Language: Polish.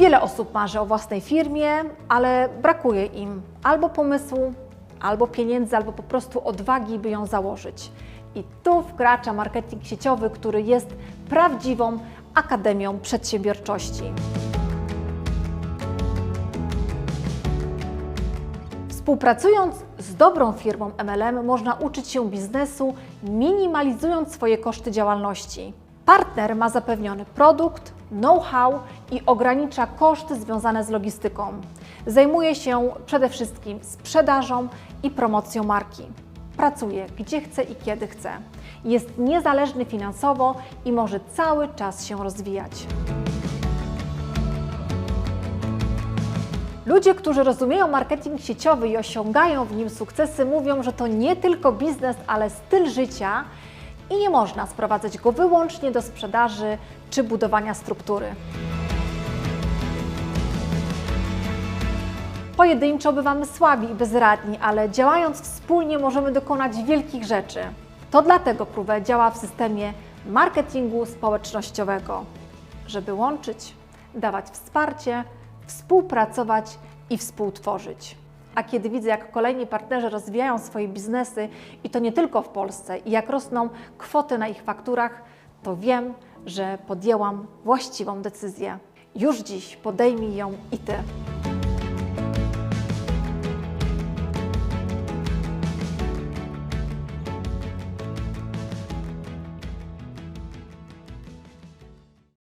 Wiele osób marzy o własnej firmie, ale brakuje im albo pomysłu, albo pieniędzy, albo po prostu odwagi, by ją założyć. I tu wkracza marketing sieciowy, który jest prawdziwą akademią przedsiębiorczości. Współpracując z dobrą firmą MLM można uczyć się biznesu, minimalizując swoje koszty działalności. Partner ma zapewniony produkt, know-how i ogranicza koszty związane z logistyką. Zajmuje się przede wszystkim sprzedażą i promocją marki. Pracuje gdzie chce i kiedy chce. Jest niezależny finansowo i może cały czas się rozwijać. Ludzie, którzy rozumieją marketing sieciowy i osiągają w nim sukcesy, mówią, że to nie tylko biznes, ale styl życia i nie można sprowadzać go wyłącznie do sprzedaży czy budowania struktury. Pojedynczo bywamy słabi i bezradni, ale działając wspólnie możemy dokonać wielkich rzeczy. To dlatego Pruwe działa w systemie marketingu społecznościowego, żeby łączyć, dawać wsparcie, współpracować i współtworzyć. A kiedy widzę, jak kolejni partnerzy rozwijają swoje biznesy i to nie tylko w Polsce, i jak rosną kwoty na ich fakturach, to wiem, że podjęłam właściwą decyzję. Już dziś podejmij ją i ty.